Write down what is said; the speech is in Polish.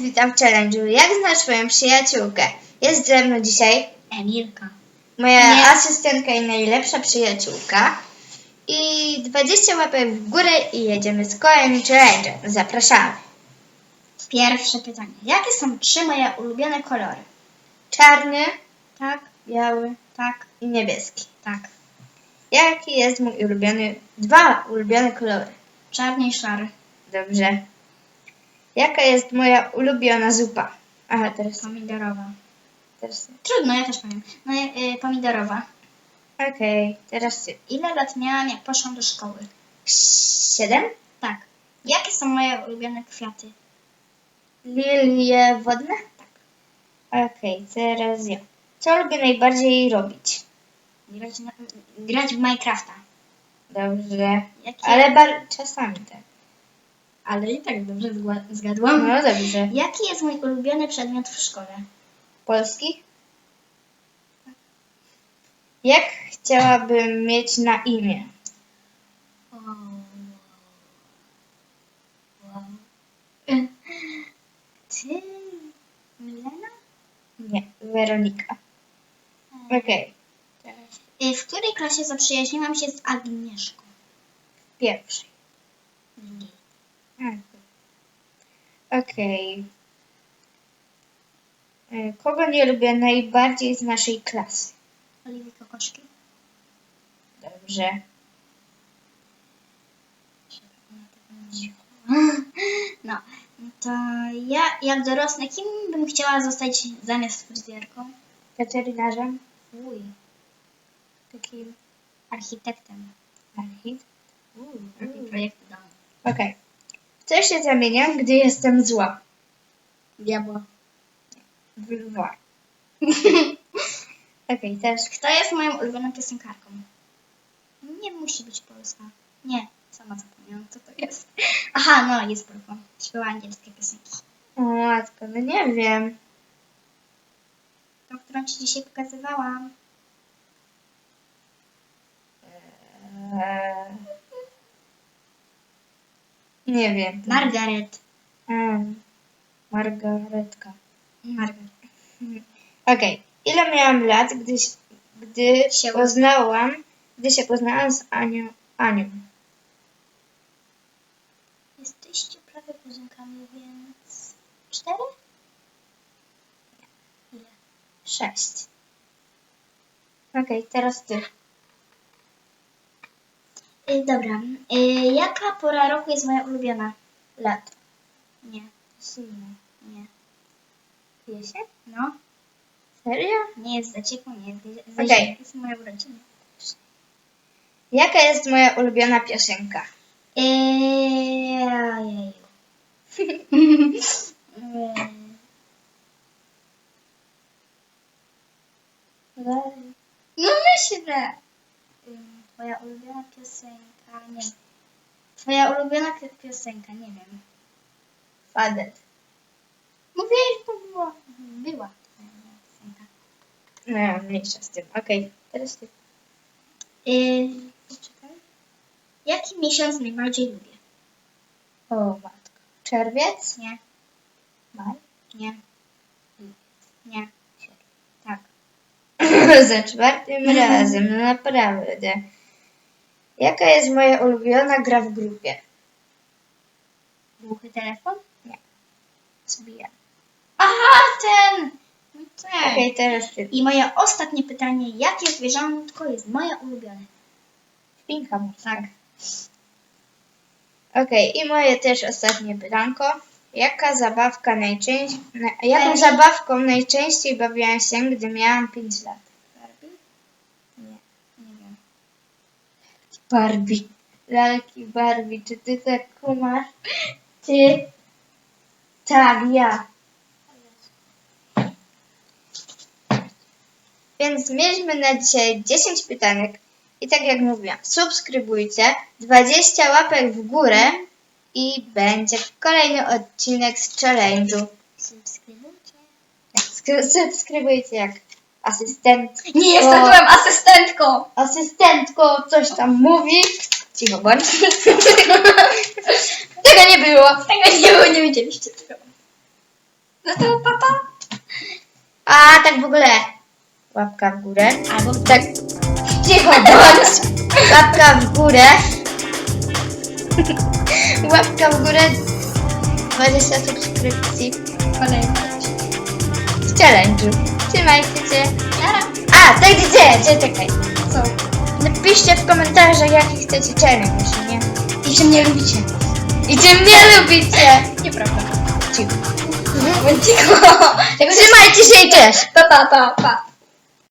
Witam w challenge'u. Jak znasz swoją przyjaciółkę? Jest ze mną dzisiaj Emilka. moja Nie. asystentka i najlepsza przyjaciółka. I 20 łapek w górę i jedziemy z kolejnym challenge'em. Zapraszamy. Pierwsze pytanie. Jakie są trzy moje ulubione kolory? Czarny, Tak, biały tak, i niebieski. tak. Jaki jest mój ulubiony, dwa ulubione kolory? Czarny i szary. Dobrze. Jaka jest moja ulubiona zupa? Aha, teraz, Pomidorowa. teraz. Trudno, ja też powiem. No, y, pomidorowa. Okej, teraz ty. Ile lat miałam, jak poszłam do szkoły? Siedem? Tak. Jakie są moje ulubione kwiaty? Lilie wodne? Tak. Okej, teraz ja. Co lubię najbardziej robić? Grać, na, grać w Minecrafta. Dobrze. Jakie, Ale bar- czasami tak. Ale i tak dobrze zgła- zgadłam. No dobrze. Jaki jest mój ulubiony przedmiot w szkole? Polski? Jak chciałabym mieć na imię? O, wow. Ty, Milena? Nie, Weronika. Okej, Y, W której klasie zaprzyjaźniłam się z Agnieszką? pierwszy. Drugiej. Mhm. Okej. Y, Kogo nie lubię najbardziej z naszej klasy? Oliwii Kokoszki? Dobrze. No, to ja jak dorosnę, kim bym chciała zostać zamiast fryzjerką? Weterynarzem? Uj, Takim architektem. archit. Uj, robię projekty domu. Okej. W co się zamieniam, gdy jestem zła? Diabło. W zła. Okej, teraz Kto jest moją ulubioną piosenkarką? Nie musi być polska. Nie, sama zapomniałam, co to jest. Aha, no, jest Polką. Śpiewa angielskie piosenki. O matko, no nie wiem. Tą, którą ci dzisiaj pokazywałam. Eee, nie wiem. Margaret. Mm, Margaretka. Margaret. Okej. Ile miałam lat, gdy, się- gdy Się- poznałam, gdy się poznałam z Anią? Anią. Jesteście prawie kuzynkami, więc... Cztery? Ile? Sześć. Okej, teraz ty. Y, dobra. Y, jaka pora roku jest moja ulubiona? Lat. Nie, Zimno. nie. Jesień? No, Serio? nie jest zaciekło, nie jest ze- Okej. zimno. To są moje urodziny. Jaka jest moja ulubiona piosenka? Eee, ojeju. Eee, no myślę. Twoja ulubiona piosenka, nie. Twoja ulubiona pi- piosenka, nie wiem. Fadet. Mówiłeś, że to było, była twoja piosenka. No, mniejsza z tym. Okej, teraz ty. Yy, poczekaj. Jaki miesiąc najbardziej lubię? O matko. Czerwiec? Nie, Maj? nie, nie. Tak. Za czwartym razem, no naprawdę. Jaka jest moja ulubiona gra w grupie? Głuchy telefon? Zbijam. Aha, ten! No tak. Okej, teraz ty. I moje ostatnie pytanie, jakie zwierzątko jest moje ulubione? Świnka morska. Tak. Okej, i moje też ostatnie pytanko. Jaka zabawka najczęściej... Na, jaką zabawką najczęściej bawiłam się, gdy miałam 5 lat? Barbie? Nie. Nie wiem. Barbie. Lalki Barbie, czy ty tak kumasz? Ty? Tak, ja. Więc mieliśmy na dzisiaj 10 pytanek. I tak jak mówiłam, subskrybujcie, 20 łapek w górę i będzie kolejny odcinek z challenge'u. Subskrybujcie. Tak, skry- subskrybujcie jak asystent. Nie jestem twoją asystentką! Asystentko coś tam mówi. Cicho bądź. Tego nie było. Tego nie było, nie wiedzieliście tego. No to papa. A tak w ogóle. Łapka w górę. Albo Tak. Cicho bądź. Łapka w górę. Łapka w górę. 20 subskrypcji kolejny. w challenge'u. Trzymajcie się. A, tak gdzie? Czekaj, czekaj. Co? Napiszcie w komentarzach, jaki chcecie challenge, nie? I że mnie lubicie. I czy mnie lubicie? Nieprawda. Cicho. Cicho. Trzymajcie się i cześć. Pa, pa, pa, pa.